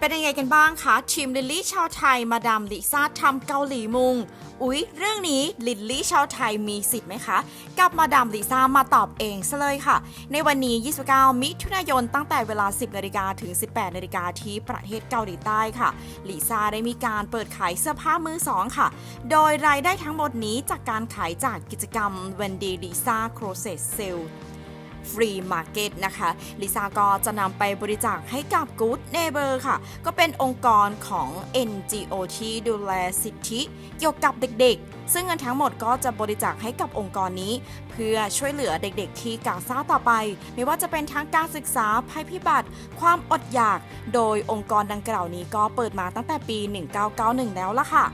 เป็นยังไงกันบ้างคะทีมลิลลี่ชาวไทยมาดามลิซ่าทำเกาหลีมุง อุ๊ย เรื่องนี้ลิลลี่ชาวไทยมีสิทธิ์ไหมคะ กับมาดามลิซ่ามาตอบเองซะเลยค่ะ ในวันนี้ 29 มิถุนายนตั้งแต่เวลา 10นาฬิกาถึง 18นาฬิกาที่ประเทศเกาหลีใต้ค่ะลิซ่าได้มีการเปิดขายเสื้อผ้ามือสองค่ะ โดยรายได้ทั้งหมดนี้จากการขายจากกิจกรรม Wendy Lisa Crochet Sale ฟรีมาร์เก็ตนะคะลิซ่าก็จะนำไปบริจาคให้กับ Good Neighbor ค่ะ ก็เป็นองค์กรของ NGO ที่ดูแลสิทธิเกี่ยวกับเด็กๆ ซึ่งเงินทั้งหมดก็จะบริจาคให้กับองค์กรนี้ เพื่อช่วยเหลือเด็กๆ ที่กาซาต่อไป ไม่ว่าจะเป็นทั้งการศึกษาภัยพิบัติ ความอดอยาก โดยองค์กรดังกล่าวนี้ก็เปิดมาตั้งแต่ปี 1991 แล้วล่ะค่ะ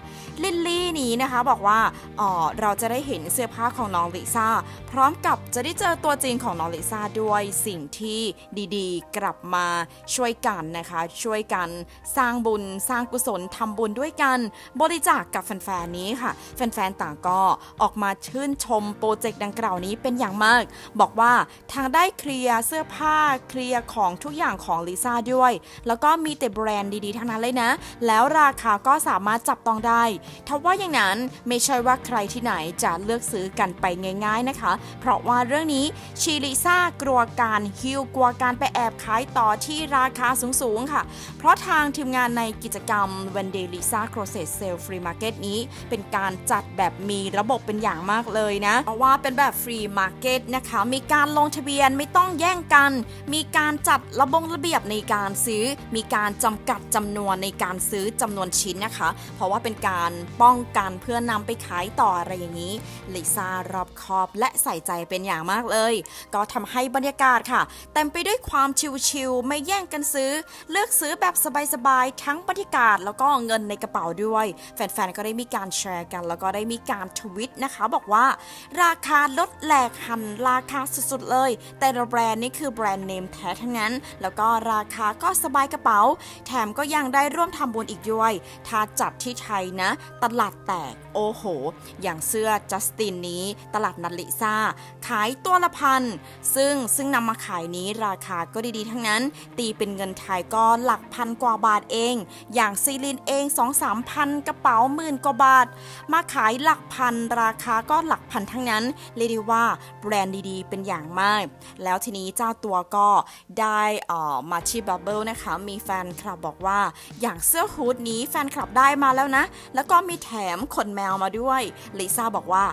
ลิลลี่นี้นะคะบอกว่าอ๋อเราจะได้เห็นเสื้อผ้าของน้องลิซ่าพร้อมกับจะได้เจอตัวจริงของน้องลิซ่าด้วยสิ่งที่ดีๆ กลับมาช่วยกันนะคะ ช่วยกันสร้างบุญสร้างกุศลทำบุญด้วยกัน บริจาคกับแฟนๆนี้ค่ะแฟนๆต่างก็ออกมาชื่นชมโปรเจกต์ดังกล่าวนี้เป็นอย่างมาก บอกว่าทางได้เคลียร์เสื้อผ้าเคลียร์ของทุกอย่างของลิซ่าด้วย แล้วก็มีแต่แบรนด์ดีๆทั้งนั้นเลยนะ แล้วราคาก็สามารถจับต้องได้ทว่าอย่างนั้นไม่ใช่ว่าใครที่ไหนจะเลือกซื้อกันไปง่าย ๆนะคะ เพราะว่าเรื่องนี้ชีลิซ่ากลัวการฮิวกลัวการไปแอบขายต่อที่ราคาสูงๆค่ะ เพราะทางทีมงานในกิจกรรม When Day Lisa Crochet Sale Free Market นี้ เป็นการจัดแบบมีระบบเป็นอย่างมากเลยนะ เพราะว่าเป็นแบบฟรีมาร์เก็ตนะคะ มีการลงทะเบียนไม่ต้องแย่งกัน มีการจัดระบงระเบียบในการซื้อ มีการจำกัดจำนวนในการซื้อจำนวนชิ้นนะคะ เพราะว่าเป็นการป้องกันเพื่อนำไปขายต่ออะไรอย่างนี้ลิซ่ารอบคอบและใส่ใจเป็นอย่างมากเลย ก็ทำให้บรรยากาศค่ะเต็มไปด้วยความชิลๆไม่แย่งกันซื้อ เลือกซื้อแบบสบายๆทั้งบรรยากาศแล้วก็เงินในกระเป๋าด้วย แฟนๆก็ได้มีการแชร์กัน แล้วก็ได้มีการทวิตนะคะบอกว่า ราคาลดแหลกหันราคาสุดๆเลย แต่ละแบรนด์นี่คือแบรนด์เนมแท้ทั้งนั้น แล้วก็ราคาก็สบายกระเป๋า แถมก็ยังได้ร่วมทำบุญอีกด้วย ถ้าจัดที่ไทยนะ ตลาดแตกโอ้โห อย่างเสื้อจัสตินนี้ตลาดนัดลิซ่า ขายตัวละพัน ซึ่งซึ่งนำมาขายนี้ราคาก็ดีๆ ทั้งนั้น ตีเป็นเงินไทยก็หลักพันกว่าบาทเอง อย่างซีลินเอง2-3พันกระเป๋าหมื่นกว่าบาท มาขายหลักพัน ราคาก็หลักพันทั้งนั้น เรียกได้ว่าแบรนด์ดีๆ เป็นอย่างมาก แล้วทีนี้เจ้าตัวก็ได้ออมาที่บับเบิลนะคะ มีแฟนคลับบอกว่า อย่างเสื้อฮูดนี้แฟนคลับได้มาแล้วนะ แล้วก็มีแถมขนแมวมาด้วย ลิซ่าบอกว่า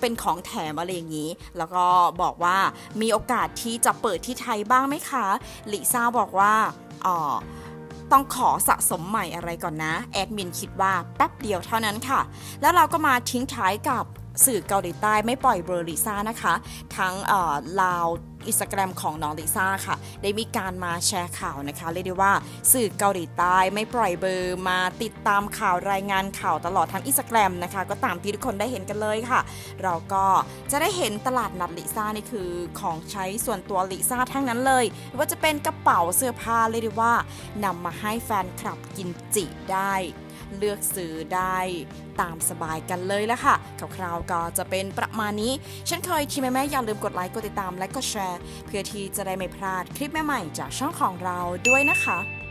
เป็นของแถมอะไรอย่างนี้ แล้วก็บอกว่ามีโอกาสที่จะเปิดที่ไทยบ้างไหมคะ ลิซ่าบอกว่าอ๋อ ต้องขอสะสมใหม่อะไรก่อนนะ แอดมินคิดว่าแป๊บเดียวเท่านั้นค่ะ แล้วเราก็มาทิ้งท้ายกับสื่อเกาหลีใต้ไม่ปล่อยเบอร์ลิซ่านะคะ ทั้งลาว อินสตาแกรมของน้องลิซ่าค่ะ ได้มีการมาแชร์ข่าวนะคะ เรียกได้ว่าสื่อเกาหลีใต้ไม่ปล่อยเบอร์มาติดตามข่าวรายงานข่าวตลอดทั้งอินสตาแกรมนะคะ ก็ตามที่ทุกคนได้เห็นกันเลยค่ะ เราก็จะได้เห็นตลาดนัดลิซ่านี่คือของใช้ส่วนตัวลิซ่าทั้งนั้นเลยว่าจะเป็นกระเป๋าเสื้อผ้าเรียกได้ว่านำมาให้แฟนคลับกินจิได้ เลือกซื้อได้ตามสบายกันเลยละค่ะคร่าวๆก็จะเป็นประมาณนี้ฉันเคยทีแม่แม่ๆอย่าลืมกดไลค์กดติดตามและกดแชร์ เพื่อที่จะได้ไม่พลาดคลิปใหม่ๆจากช่องของเราด้วยนะคะ